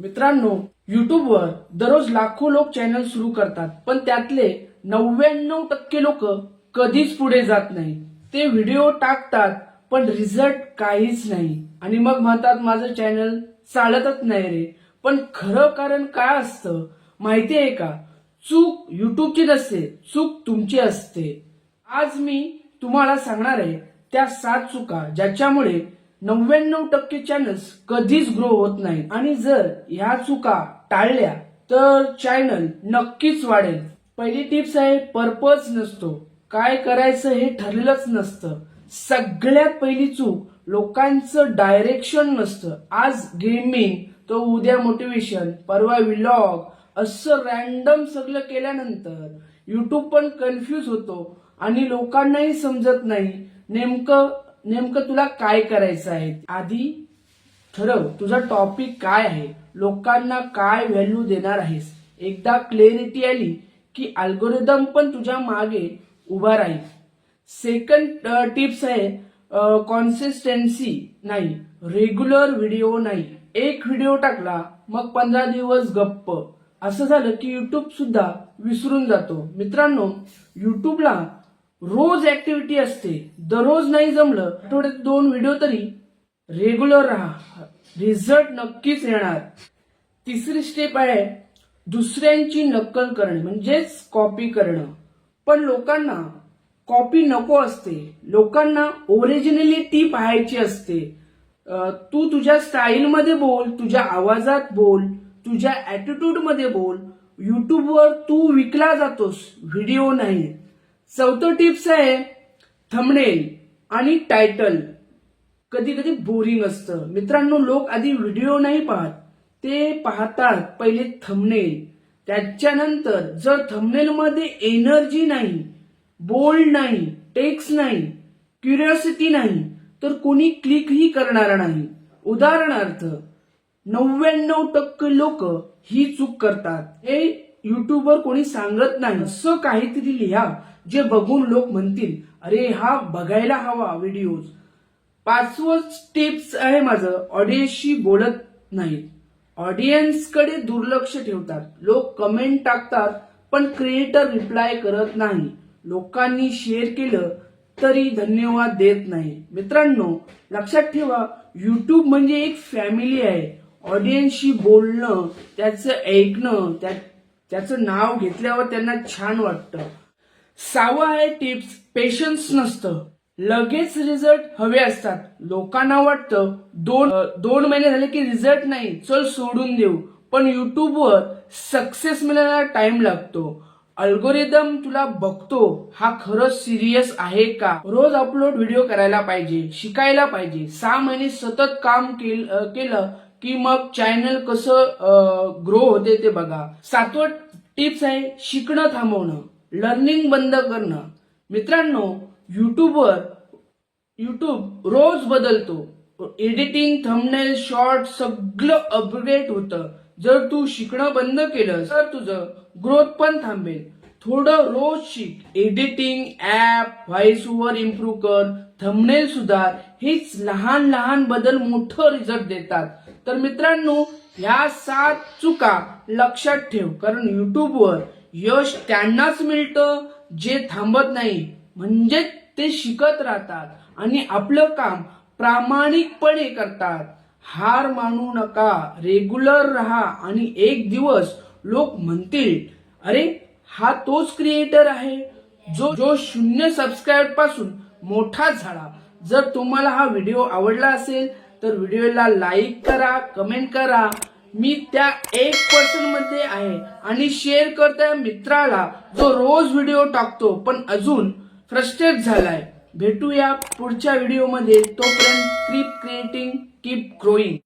मित्रांनो युट्यूबवर दररोज लाखो लोक चॅनल सुरू करतात पण त्यातले नव्याण्णव टक्के लोक कधीच पुढे जात नाही ते व्हिडिओ टाकतात पण रिझल्ट काहीच नाही. आणि मग म्हणतात माझं चॅनल चालतच नाही रे. पण खरं कारण काय असतं माहिती आहे का? चूक युट्यूबची नसते चूक तुमची असते. आज मी तुम्हाला सांगणार आहे त्या सात चुका ज्याच्यामुळे नव्याण्णव टक्के चॅनल्स कधीच ग्रो होत नाही आणि जर ह्या चुका टाळल्या तर चॅनल नक्कीच वाढेल. पहिली टिप्स आहे पर्पज नसतो. काय करायचं हे ठरलंच नसतं. सगळ्यात पहिली चूक लोकांचं डायरेक्शन नसतं. आज गेमिंग तो उद्या मोटिवेशन परवा विलॉग असं रॅन्डम सगळं केल्यानंतर युट्यूब पण कन्फ्यूज होतो आणि लोकांनाही समजत नाही. नेमकं नेमकं तुला काय करायचं आहे? आधी ठरव तुझा टॉपिक काय आहे? लोकांना काय व्हॅल्यू देणार आहेस? एकदा क्लॅरिटी आली की अल्गोरिदम पण तुझ्या मागे उभा राहील. सेकंड टिप्स आहे कॉन्सिस्टन्सी नाही रेग्युलर व्हिडिओ नाही. एक व्हिडिओ टाकला मग पंधरा दिवस गप्प. असं झालं की युट्यूब सुद्धा विसरून जातो. मित्रांनो युट्यूबला रोज ऍक्टिव्हिटी असते. दररोज नाही जमलं आठवड्यात दोन व्हिडिओ तरी रेग्युलर राहा. रिझल्ट नक्कीच येणार. तिसरी स्टेप आहे दुसऱ्यांची नक्कल करणे म्हणजेच कॉपी करणं. पण लोकांना कॉपी नको असते. लोकांना ओरिजिनलिटी पाहायची असते. तू तुझ्या स्टाईलमध्ये बोल तुझ्या आवाजात बोल तुझ्या ॲटिट्यूडमध्ये बोल. युट्यूबवर तू विकला जातोस व्हिडिओ नाही. चौथं टिप्स आहे थंबनेल आणि टायटल कधी कधी बोरिंग असतं. मित्रांनो लोक आधी व्हिडिओ नाही पाहत. ते पाहतात पहिले थंबनेल त्याच्यानंतर जर थंबनेलमध्ये एनर्जी नाही बोल्ड नाही टेक्स्ट नाही क्युरिओसिटी नाही तर कोणी क्लिकही करणार नाही. उदाहरणार्थ नव्याण्णव टक्के लोक ही चूक करतात. हे युट्यूबवर कोणी सांगत नाही असं काहीतरी लिहा जे बघून लोक म्हणतील अरे हा बघायला हवा व्हिडिओज पाचवं टिप्स आहे माझं ऑडियन्सशी बोलत नाहीत. ऑडियन्सकडे दुर्लक्ष ठेवतात. लोक कमेंट टाकतात पण क्रिएटर रिप्लाय करत नाही. लोकांनी शेअर केलं तरी धन्यवाद देत नाही. मित्रांनो लक्षात ठेवा युट्यूब म्हणजे एक फॅमिली आहे. ऑडियन्सशी बोलणं त्याचं ऐकणं त्या त्याचं नाव घेतल्यावर त्यांना छान वाटतं. सावं आहे टिप्स पेशन्स नसतं. लगेच रिझल्ट हवे असतात. लोकांना वाटतं दोन दोन महिने झाले की रिझल्ट नाही चल सोडून देऊ. पण युट्यूबवर सक्सेस मिळायला टाइम लागतो. अल्गोरिदम तुला बघतो हा खरंच सिरियस आहे का? रोज अपलोड व्हिडिओ करायला पाहिजे शिकायला पाहिजे. सहा महिने सतत काम केलं की मग चॅनल कसं ग्रो होते ते बघा. सातवं टिप्स आहे शिकणं थांबवणं. लर्निंग बंद करणं. मित्रांनो युट्यूबवर युट्यूब रोज बदलतो. एडिटिंग थंबनेल शॉर्ट सगळं अपग्रेड होतं. जर तू शिकणं बंद केलं तर तुझं ग्रोथ पण थांबेल. थोडं रोज शिक. Editing app voice over improve कर. थंबनेल सुधार. हेच लहान लहान बदल मोठं रिझल्ट देतात. तर मित्रांनो ह्या सात चुका लक्षात ठेव. कारण युट्यूबवर यश त्यांनाच मिळतं जे थांबत नाही. म्हणजे ते शिकत राहतात आणि आपलं काम प्रामाणिकपणे करतात. हार मानू नका. रेग्युलर राहा आणि एक दिवस लोक म्हणतील अरे हा तोच क्रिएटर आहे जो जो शून्य सबस्क्राईबपासून मोठा झाला. जर तुम्हाला हा व्हिडिओ आवडला असेल तर व्हिडिओला लाईक करा कमेंट करा. मी त्या एक पर्सेंटमध्ये आहे आणि शेअर करता मित्राला जो रोज व्हिडिओ टाकतो. पण अजून फ्रस्ट्रेट झालाय. भेटूया पुढच्या व्हिडिओमध्ये तोपर्यंत क्रीप क्रिएटिंग कीप ग्रोईंग